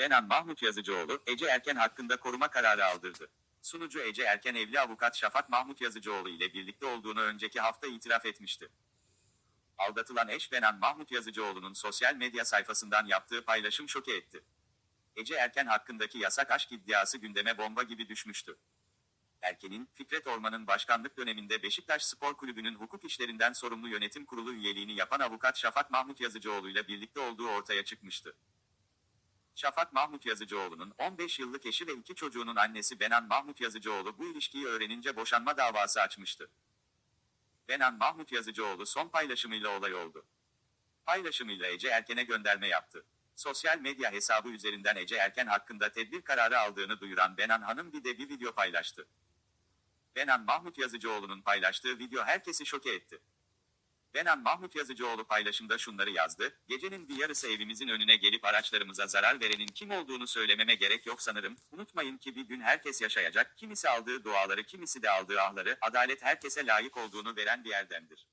Benan Mahmut Yazıcıoğlu, Ece Erken hakkında koruma kararı aldırdı. Sunucu Ece Erken evli avukat Şafak Mahmut Yazıcıoğlu ile birlikte olduğunu önceki hafta itiraf etmişti. Aldatılan eş Benan Mahmut Yazıcıoğlu'nun sosyal medya sayfasından yaptığı paylaşım şoke etti. Ece Erken hakkındaki yasak aşk iddiası gündeme bomba gibi düşmüştü. Erken'in, Fikret Orman'ın başkanlık döneminde Beşiktaş Spor Kulübü'nün hukuk işlerinden sorumlu yönetim kurulu üyeliğini yapan avukat Şafak Mahmut Yazıcıoğlu ile birlikte olduğu ortaya çıkmıştı. Şafak Mahmut Yazıcıoğlu'nun 15 yıllık eşi ve iki çocuğunun annesi Benan Mahmut Yazıcıoğlu bu ilişkiyi öğrenince boşanma davası açmıştı. Benan Mahmut Yazıcıoğlu son paylaşımıyla olay oldu. Paylaşımıyla Ece Erken'e gönderme yaptı. Sosyal medya hesabı üzerinden Ece Erken hakkında tedbir kararı aldığını duyuran Benan Hanım bir de bir video paylaştı. Benan Mahmut Yazıcıoğlu'nun paylaştığı video herkesi şoke etti. Benan Mahmut Yazıcıoğlu paylaşımda şunları yazdı. Gecenin bir yarısı evimizin önüne gelip araçlarımıza zarar verenin kim olduğunu söylememe gerek yok sanırım. Unutmayın ki bir gün herkes yaşayacak. Kimisi aldığı duaları kimisi de aldığı ahları. Adalet herkese layık olduğunu veren bir erdemdir.